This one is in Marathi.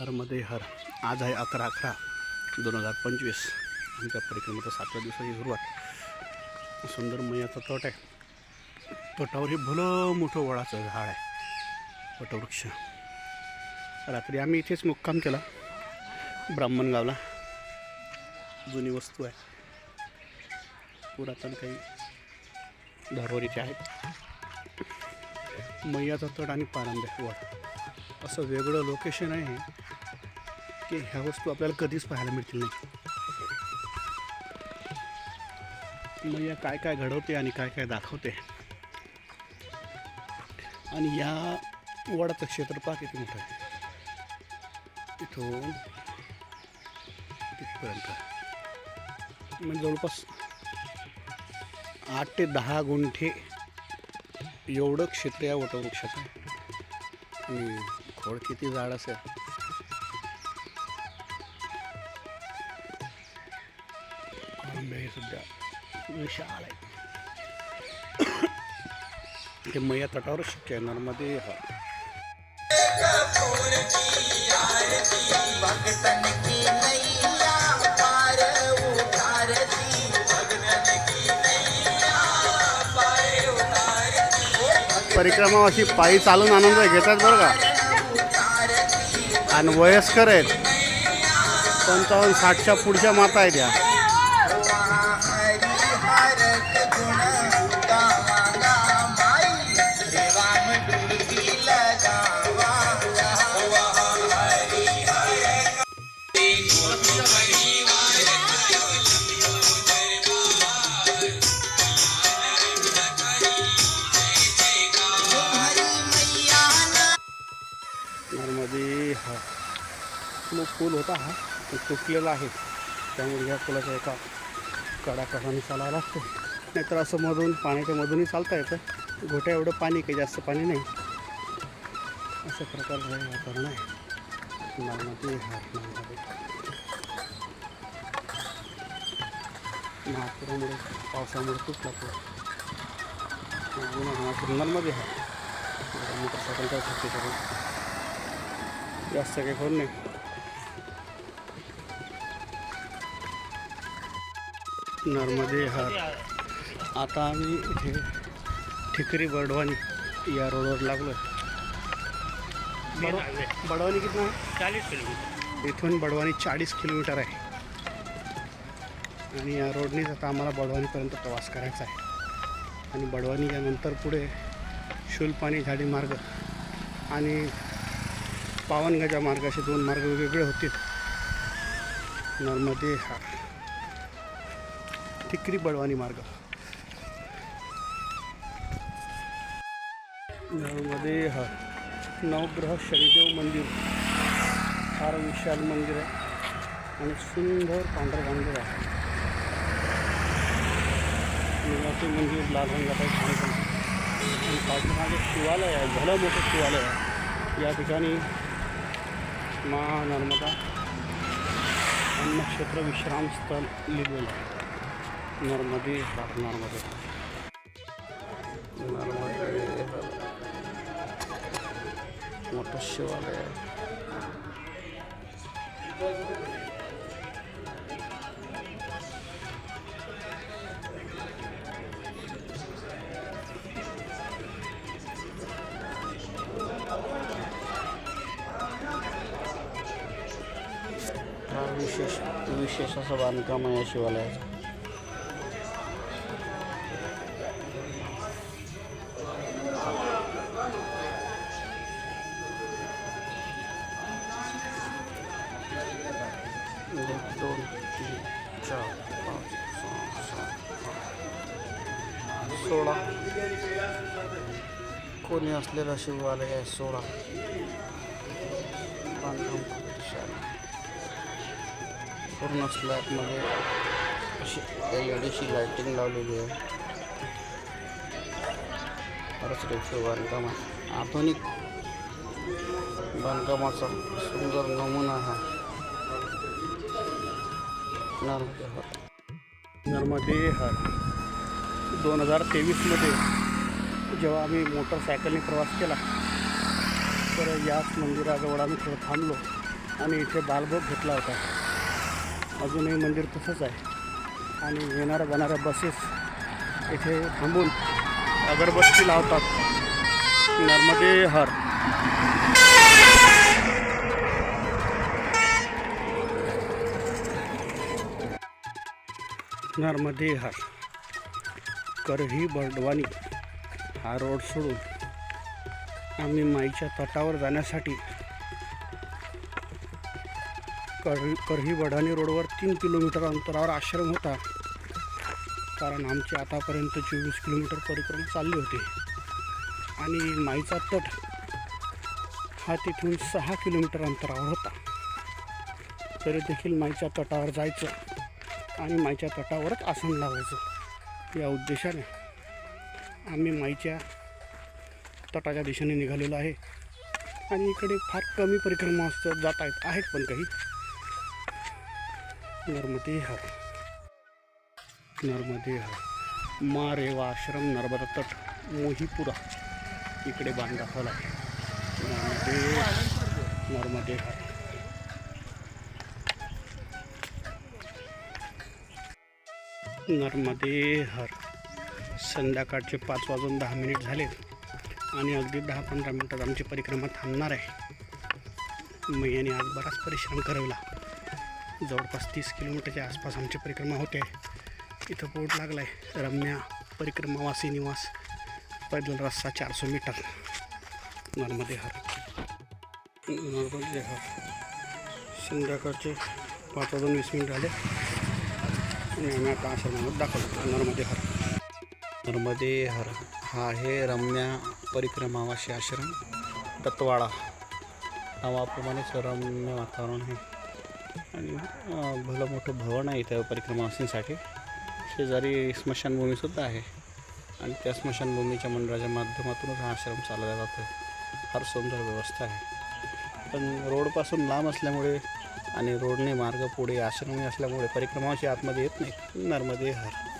हरमध्ये हर. आज आहे अकरा अकरा दोन हजार पंचवीस. आमच्या परिक्रमेचा सातव्या दिवसाची सुरुवात. सुंदर मैयाचा तट आहे. तटावर हे भलं मोठं वडाचं झाड आहे. वटवृक्ष रात्री आम्ही इथेच मुक्काम केला. ब्राह्मणगावला जुनी वस्तू आहे. पुरातन काही धरोरीचे आहेत. मैयाचा तट आणि पारंब्या वड. असं वेगळं लोकेशन आहे की ह्या वस्तू आपल्याला कधीच पाहायला मिळतील नाही. मैया काय काय घडवते आणि काय काय दाखवते? आणि या वडाचं क्षेत्रफळ किती मोठं आहे इथून तिथपर्यंत म्हणजे जवळपास आठ ते दहा गुंठे एवढं क्षेत्र या वटवृक्षाचं. आणि खोड किती जाड असेल? हे सुद्धा विशाल आहे. ते मैया तटावर शक्य आहे नर्मदे हा. परिक्रमा अशी पायी चालून आनंद घेतात बरं का. आणि वयस्कर आहेत. पंचावन्न साठच्या पुढच्या माता आहेत या. पूल होता हा. तो तुटलेला आहे. त्यामुळे ह्या पुलाच्या एका कडाकडाने चालावं लागतो. नाहीतर असं मधून पाण्याच्या मधूनही चालता येतं. घोट्या एवढं पाणी काही जास्त पाणी नाही. अशा प्रकारचं हे वातावरण आहे. नर्मदे महापुरामुळे पावसामुळे तुटला पूल महापूर नर्मदे हा मोटरसायकल काय जास्त काही करून नाही नर्मदे हार आता आम्ही इथे ठिकरी बडवानी या रोडवर लागलो बडवानी कितना आहे? चालीस किलोमीटर. इथून बडवानी चाळीस किलोमीटर आहे. आणि या रोडनीच आता आम्हाला बडवानीपर्यंत प्रवास करायचा आहे. आणि बडवानी यानंतर पुढे शुलपाणी झाडी मार्ग आणि पावनगजा मार्ग असे दोन मार्ग वेगवेगळे होतील. नर्मदे हा. ठिकरी बडवानी मार्ग. मध्ये हा नवग्रह शनिदेव मंदिर. फार विशाल मंदिर आहे आणि सुंदर पांढरं मंदिर आहे. मुलाचे मंदिर लाल रंगात छान आणि पाठीमागे शिवालय आहे भलं मोठं शिवालय आहे. या ठिकाणी मा नर्मदा अन्नक्षेत्र विश्राम स्थळ लिहिलेलं आहे. नर्मदे हार नर्मदे नर्मदे मोठं शिवालय विशेष विशेष असं बांधकाम आहे या शिवालयाचं. सोळा कोणी असलेला शिवालय आहे सोळा बांधकाम पूर्ण स्लॅबमध्ये अशी एल ई डीची लाईटिंग लावलेली आहे. खरंच रेखीव बांधकाम आहे. आधुनिक बांधकामाचा सुंदर नमुना हा नर्मदे नर्मदे हर दोन हजार तेवीसमध्ये जेव्हा आम्ही मोटरसायकलने प्रवास केला तर याच मंदिराजवळ आम्ही थोडं थांबलो आणि इथे बालभोग घेतला होता. अजूनही मंदिर तसंच आहे. आणि येणाऱ्या जाणाऱ्या बसेस इथे थांबून अगरबत्ती लावतात. नर्मदे हर. नर्मदे हर. करही बर्डवानी हा रोड सोडून आम्ही माईच्या तटावर जाण्यासाठी कर करही बढाणी रोडवर तीन किलोमीटर अंतरावर आश्रम होता. कारण आमची आतापर्यंत चोवीस किलोमीटर परिक्रमा चालली होती. आणि माईचा तट हा तिथून सहा किलोमीटर अंतरावर होता. तरी देखील माईच्या तटावर जायचं आणि माईच्या तटावरच आसन लावायचं. या उद्देशाने आम्ही माईच्या तटाच्या दिशेने निघालेलो आहे. आणि इकडे फार कमी परिक्रमा असतात जात आहेत आहेत पण काही. नर्मदे हा नर्मदे हा मा रेवा आश्रम नर्मदा तट मोहीपुरा. इकडे बांध दाखवला आहे नर्मदे नर्मदे हा नर्मदे हर. संध्याकाळचे पाच वाजून दहा मिनिट झाले आणि अगदी दहा पंधरा मिनटात आमची परिक्रमा थांबणार आहे. मैयाने आज बराच परिश्रम करवला. जवळपास तीस किलोमीटरच्या आसपास आमची परिक्रमा होते. इथं बोर्ड लागला आहे रम्या परिक्रमावासी निवास. पैदल रस्ता चारशे मीटर. नर्मदे हर. नर्मदे हर. संध्याकाळचे पाच वाजून वीस मिनिट झाले आणि आम्ही आता आश्रमामध्ये दाखवतो नर्मदे हर. नर्मदे हर. हा आहे रम्या परिक्रमावाशी आश्रम दत्तवाडा नावाप्रमाणेच रम्य वातावरण आहे. आणि भलं मोठं भवन आहे इथं परिक्रमावासींसाठी. शेजारी स्मशानभूमीसुद्धा आहे. आणि त्या स्मशानभूमीच्या मंडळाच्या माध्यमातूनच हा आश्रम चालवला जातो फार सुंदर व्यवस्था आहे. पण रोडपासून लांब असल्यामुळे आणि रोडने मार्ग पुढे आश्रमी असल्यामुळे परिक्रमाशी आतमध्ये येत नाही. नर्मदे हर.